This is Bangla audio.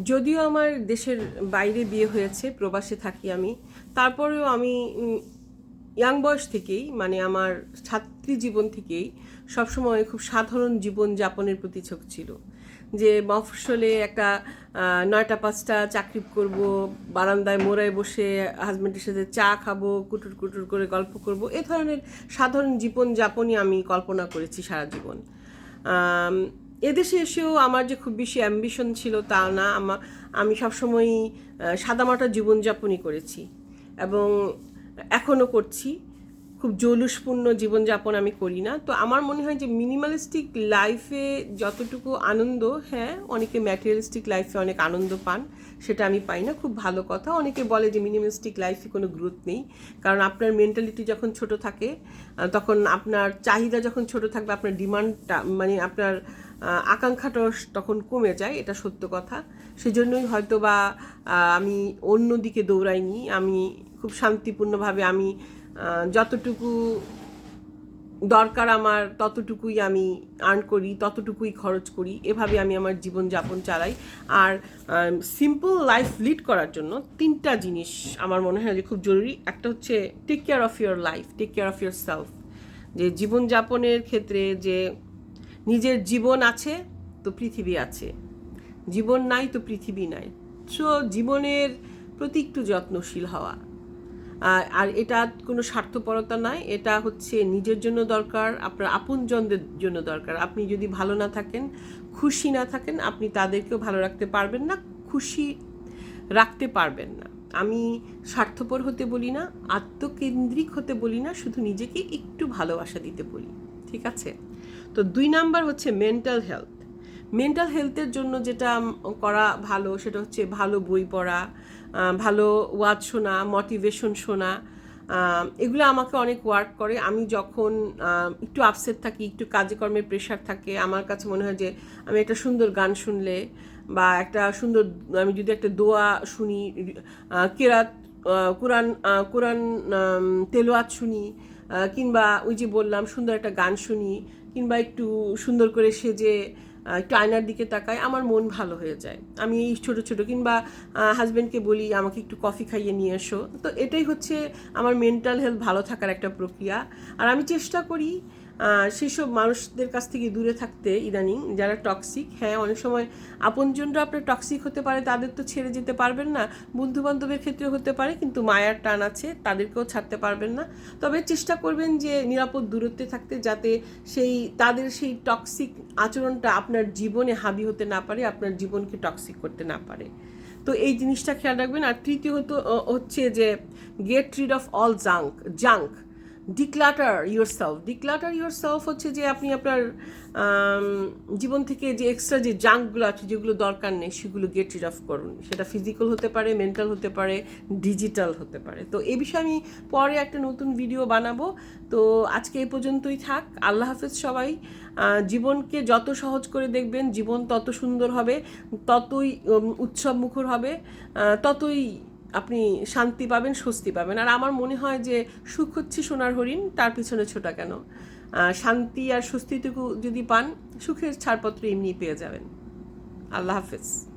যদিও আমার দেশের বাইরে বিয়ে হয়েছে, প্রবাসে থাকি আমি, তারপরেও আমি ইয়াং বয়স থেকেই মানে আমার ছাত্রী জীবন থেকেই সবসময় খুব সাধারণ জীবন যাপনের প্রতি ঝোঁক ছিল। যে মফসলে একটা নয়টা, পাঁচটা চাকরি করব, বারান্দায় মোড়ায় বসে হাজব্যান্ডের সাথে চা খাব, কুটুর কুটুর করে গল্প করব, এ ধরনের সাধারণ জীবন যাপনই আমি কল্পনা করেছি সারা জীবন। এদেশে এসেও আমার যে খুব বেশি অ্যাম্বিশন ছিল তা না। আমা আমি সবসময়ই সাদামাটা জীবনযাপনই করেছি এবং এখনও করছি। খুব জৌলুসপূর্ণ জীবনযাপন আমি করি না। তো আমার মনে হয় যে মিনিমালিস্টিক লাইফে যতটুকু আনন্দ হ্যাঁ অনেকে ম্যাটেরিয়ালিস্টিক লাইফে অনেক আনন্দ পান সেটা আমি পাই না। খুব ভালো কথা। অনেকে বলে যে মিনিমালিস্টিক লাইফে কোনো গ্রোথ নেই। কারণ আপনার মেন্টালিটি যখন ছোট থাকে তখন আপনার চাহিদা যখন ছোট থাকবে আপনার ডিমান্ডটা মানে আপনার আহ, আকাঙ্ক্ষাটাও তখন কমে যায় এটা সত্য কথা। সেজন্যই হয়তো বা আমি অন্য দিকে দৌড়াইনি। আমি খুব শান্তিপূর্ণভাবে আমি যতটুকু দরকার আমার, ততটুকুই আমি আর্ন করি, ততটুকুই খরচ করি। এভাবে আমি আমার জীবনযাপন চালাই। আর সিম্পল লাইফ লিড করার জন্য তিনটা জিনিস আমার মনে হয় যে খুব জরুরি। একটা হচ্ছে take care of your life take care of yourself যে জীবনযাপনের ক্ষেত্রে যে নিজের জীবন আছে, তো পৃথিবী আছে। জীবন নাই, তো পৃথিবী নাই। সো জীবনের প্রতি একটু যত্নশীল হওয়া। আর- এটা কোনো স্বার্থপরতা নয় এটা হচ্ছে নিজের জন্য দরকার, আপনার আপনজনদের জন্য দরকার। আপনি যদি ভালো না থাকেন, খুশি না থাকেন, আপনি তাদেরকেও ভালো রাখতে পারবেন না, খুশি রাখতে পারবেন না। আমি স্বার্থপর হতে বলি না, আত্মকেন্দ্রিক হতে বলি না, শুধু নিজেকে একটু ভালোবাসা দিতে বলি, ঠিক আছে? তো দুই নাম্বার হচ্ছে মেন্টাল হেলথ মেন্টাল হেলথের জন্য যেটা করা ভালো, সেটা হচ্ছে ভালো বই পড়া ভালো ওয়াজ শোনা মোটিভেশন শোনা এগুলো আমাকে অনেক ওয়ার্ক করে। আমি যখন একটু আপসেট থাকি, একটু কাজে কর্মের প্রেশার থাকে, আমার কাছে মনে হয় যে আমি একটা সুন্দর গান শুনলে বা একটা সুন্দর, আমি যদি একটা দোয়া শুনি কেরাত কোরআন কোরআন তেলোয়াত শুনি কিংবা ওই যে বললাম সুন্দর একটা গান শুনি, কিংবা একটু সুন্দর করে সেজে একটু আয়নার দিকে তাকাই আমার মন ভালো হয়ে যায়। আমি এই ছোটো ছোটো কিংবা হাজব্যান্ডকে বলি, আমাকে একটু কফি খাইয়ে নিয়ে এসো। তো এটাই হচ্ছে আমার মেন্টাল হেলথ ভালো থাকার একটা প্রক্রিয়া। আর আমি চেষ্টা করি সেসব মানুষদের কাছ থেকে দূরে থাকতে ইদানিং যারা টক্সিক হ্যাঁ অনেক সময় আপনজনরা আপনার টক্সিক হতে পারে, তাদের তো ছেড়ে যেতে পারবেন না। বন্ধু বান্ধবের ক্ষেত্রে হতে পারে, কিন্তু মায়ার টান আছে, তাদেরকেও ছাড়তে পারবেন না। তবে চেষ্টা করবেন যে নিরাপদ দূরত্বে থাকতে যাতে সেই, তাদের সেই টক্সিক আচরণটা আপনার জীবনে হাবি হতে না পারে, আপনার জীবনকে টক্সিক করতে না পারে। তো এই জিনিসটা খেয়াল রাখবেন। আর তৃতীয়ত হচ্ছে যে get rid of all junk junk declutter yourself declutter yourself হচ্ছে যে আপনি আপনার জীবন থেকে যে এক্সট্রা যে জাঙ্কগুলো আছে, যেগুলো দরকার নেই, সেগুলো গেট রিড অফ করুন। সেটা ফিজিক্যাল হতে পারে মেন্টাল হতে পারে ডিজিটাল হতে পারে। তো এ বিষয়ে আমি পরে একটা নতুন ভিডিও বানাবো। তো আজকে এই পর্যন্তই থাক। আল্লাহ হাফেজ সবাই। জীবনকে যত সহজ করে দেখবেন, জীবন তত সুন্দর হবে, ততই উৎসব মুখর হবে ততই আপনি শান্তি পাবেন, স্বস্তি পাবেন। আর আমার মনে হয় যে সুখ হচ্ছে সোনার হরিণ, তার পিছনে ছোটা কেন? শান্তি আর স্বস্তিটুকু যদি পান, সুখের ছাড়পত্র এমনি পেয়ে যাবেন। আল্লাহ হাফেজ।